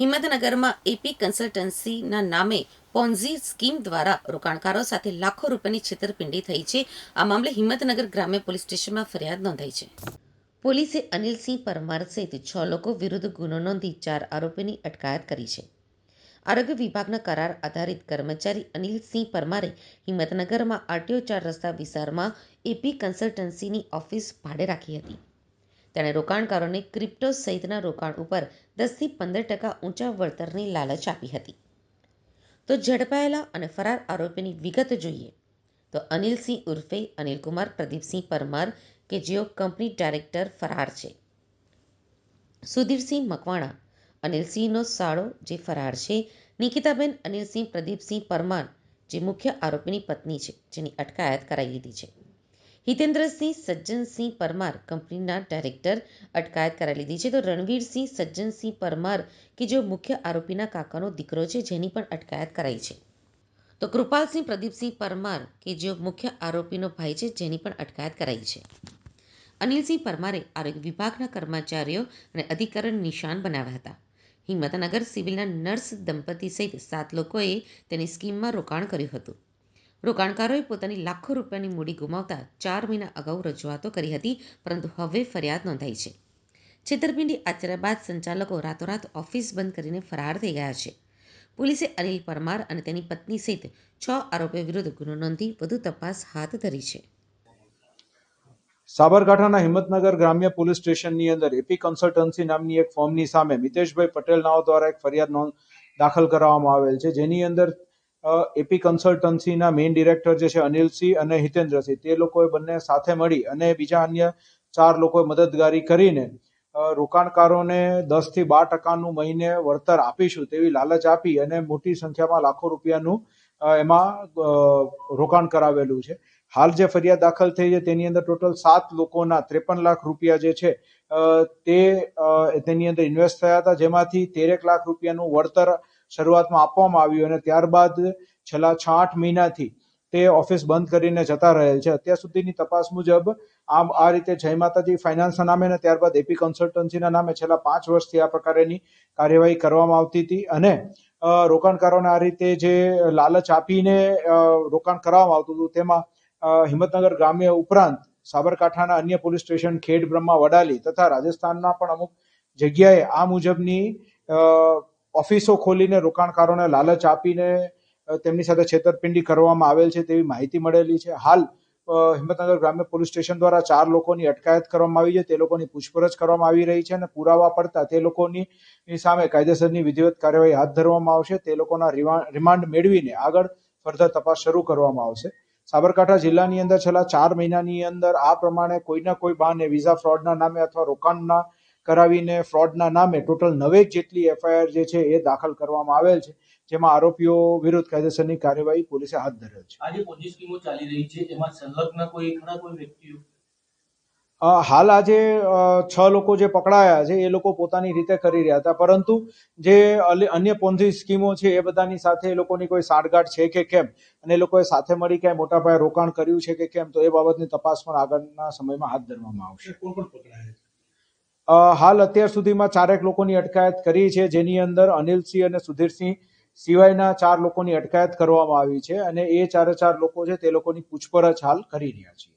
હિંમતનગરમાં AP કન્સલ્ટન્સીના નામે Ponzi scheme દ્વારા રોકાણકારો સાથે લાખો રૂપિયાની છેતરપિંડી થઈ છે. આ મામલે હિંમતનગર ગ્રામ્ય પોલીસ સ્ટેશનમાં ફરિયાદ નોંધાઈ છે. પોલીસે અનિલસિંહ પરમાર સહિત છ લોકો વિરુદ્ધ ગુનો નોંધી ચાર આરોપીની અટકાયત કરી છે. આરોગ્ય વિભાગના કરાર આધારિત કર્મચારી અનિલસિંહ પરમારે હિંમતનગરમાં આરટીઓ ચાર રસ્તા વિસ્તારમાં એપી કન્સલ્ટન્સીની ઓફિસ ભાડે રાખી હતી. તેણે રોકાણકારોને ક્રિપ્ટો સહિતના રોકાણ ઉપર દસથી પંદર ટકા ઊંચા વળતરની લાલચ આપી હતી. તો ઝડપાયેલા અને ફરાર આરોપીની વિગત જોઈએ. તો અનિલસિંહ ઉર્ફે અનિલકુમાર પ્રદીપસિંહ પરમાર, કે જેઓ કંપની ડાયરેક્ટર ફરાર છે. સુધીરસિંહ મકવાણા, અનિલસિંહનો સાળો જે ફરાર છે, નિકિતાબેન અનિલસિંહ પ્રદીપસિંહ પરમાર, જે મુખ્ય આરોપીની પત્ની છે, જેની અટકાયત કરાઈ લીધી છે. હિતેન્દ્રસિંહ સજ્જનસિંહ પરમાર કંપનીના ડાયરેક્ટર અટકાયત કરાવી લીધી છે. તો રણવીરસિંહ સજ્જનસિંહ પરમાર કે જેઓ મુખ્ય આરોપીના કાકાનો દીકરો છે, જેની પણ અટકાયત કરાઈ છે. તો કૃપાલસિંહ પ્રદીપસિંહ પરમાર કે જેઓ મુખ્ય આરોપીનો ભાઈ છે, જેની પણ અટકાયત કરાઈ છે. અનિલસિંહ પરમારે આરોગ્ય વિભાગના કર્મચારીઓ અને અધિકારીઓને નિશાન બનાવ્યા હતા. હિંમતનગર સિવિલના નર્સ દંપતી સહિત સાત લોકોએ તેની સ્કીમમાં રોકાણ કર્યું હતું. રોકાણકારોએ પોતાની લાખો રૂપિયાની મૂડી ગુમાવતા ચાર મહિના અગાઉ રજૂઆતો કરી હતી, પરંતુ હવે ફરિયાદ નોંધાઈ છે. છેતરપિંડી આચર્યા બાદ સંચાલકો રાતોરાત ઓફિસ બંધ કરીને ફરાર થઈ ગયા છે. પોલીસે અનિલ પરમાર અને તેની પત્ની સહિત છ આરોપીઓ વિરુદ્ધ ગુનો નોંધી વધુ તપાસ હાથ ધરી છે. સાબરકાંઠાના હિંમતનગર ગ્રામ્ય પોલીસ સ્ટેશનની અંદર એપી કન્સલ્ટન્સી નામની એક ફોર્મની સામે મિતેશભાઈ પટેલ નાઓ દ્વારા એક ફરિયાદ નોંધ દાખલ કરવામાં આવેલ છે. જેની અંદર એપી કન્સલ્ટન્સીના મેઇન ડિરેક્ટર જે છે અનિલસિંહ અને હિતેન્દ્રસિંહ તે લોકોએ બંને સાથે મળી અને બીજા અન્ય ચાર લોકોએ મદદગારી કરીને રોકાણકારોને દસથી બાર ટકાનું મહિને વળતર આપીશું તેવી લાલચ આપી અને મોટી સંખ્યામાં લાખો રૂપિયાનું એમાં રોકાણ કરાવેલું છે. હાલ જે ફરિયાદ દાખલ થઈ છે તેની અંદર ટોટલ સાત લોકોના ત્રેપન લાખ રૂપિયા જે છે તે તેની અંદર ઇન્વેસ્ટ થયા હતા જેમાંથી તેરેક લાખ રૂપિયાનું વળતર શરૂઆતમાં આપવામાં આવ્યું અને ત્યારબાદ છેલ્લા છ આઠ મહિનાથી તે ઓફિસ બંધ કરીને જતા રહેલ છે. અત્યાર સુધીની તપાસ મુજબ આમ આ રીતે જય માતાજી ફાઇનાન્સના નામે અને ત્યારબાદ એપી કન્સલ્ટન્સીના નામે છેલ્લા પાંચ વર્ષથી આ પ્રકારેની કાર્યવાહી કરવામાં આવતી હતી અને રોકાણકારોને આ રીતે જે લાલચ આપીને રોકાણ કરાવવામાં આવતું હતું તેમાં હિંમતનગર ગ્રામ્ય ઉપરાંત સાબરકાંઠાના અન્ય પોલીસ સ્ટેશન, ખેડ, બ્રહ્મા, વડાલી તથા રાજસ્થાનના પણ અમુક જગ્યાએ આ મુજબની ઓફિસો ખોલીને રોકાણકારોને લાલચ આપીને તેમની સાથે છેતરપિંડી કરવામાં આવેલ છે તેવી માહિતી મળેલી છે. હાલ હિંમતનગર ગ્રામ્ય પોલીસ સ્ટેશન દ્વારા ચાર લોકોની અટકાયત કરવામાં આવી છે. તે લોકોની પૂછપરછ કરવામાં આવી રહી છે અને પુરાવા પડતા તે લોકોની સામે કાયદેસરની વિધિવત કાર્યવાહી હાથ ધરવામાં આવશે. તે લોકોના રિમાન્ડ મેળવીને આગળ ફર્ધર તપાસ શરૂ કરવામાં આવશે. સાબરકાંઠા જિલ્લાની અંદર છેલ્લા ચાર મહિનાની અંદર આ પ્રમાણે કોઈના કોઈ બહાને વિઝા ફ્રોડના નામે અથવા રોકાણના કરાવીને ફ્રોડના નામે ટોટલ નવેક જેટલી એફઆઈઆર જે છે એ દાખલ કરવામાં આવેલ છે જેમાં આરોપીઓ વિરુદ્ધ કાયદેસરની કાર્યવાહી પોલીસે હાથ ધરેલ છે. આજે જે સ્કીમો ચાલી રહી છે એમાં સંલગ્ન કોઈ ખરા કોઈ વ્યક્તિઓ? હાલ આજે છ લોકો જે પકડાયા છે એ લોકો પોતાની રીતે કરી રહ્યા હતા પરંતુ જે અન્ય પોન્ઝી સ્કીમો છે એ બધાની સાથે એ લોકોની કોઈ સાંઠગાંઠ છે કે કેમ? અને એ લોકોએ સાથે મળી ક્યાંય મોટા પાયે રોકાણ કર્યું છે કે કેમ? તો એ બાબતની તપાસ પણ આગળના સમયમાં હાથ ધરવામાં આવશે. કોણ કોણ પકડાયા હાલ અત્યાર સુધીમાં ચારેક લોકોની અટકાયત કરી છે, જેની અંદર અનિલસિંહ અને સુધીરસિંહ સિવાયના ચાર લોકોની અટકાયત કરવામાં આવી છે અને એ ચારે ચાર લોકો છે તે લોકોની પૂછપરછ હાલ કરી રહ્યા છે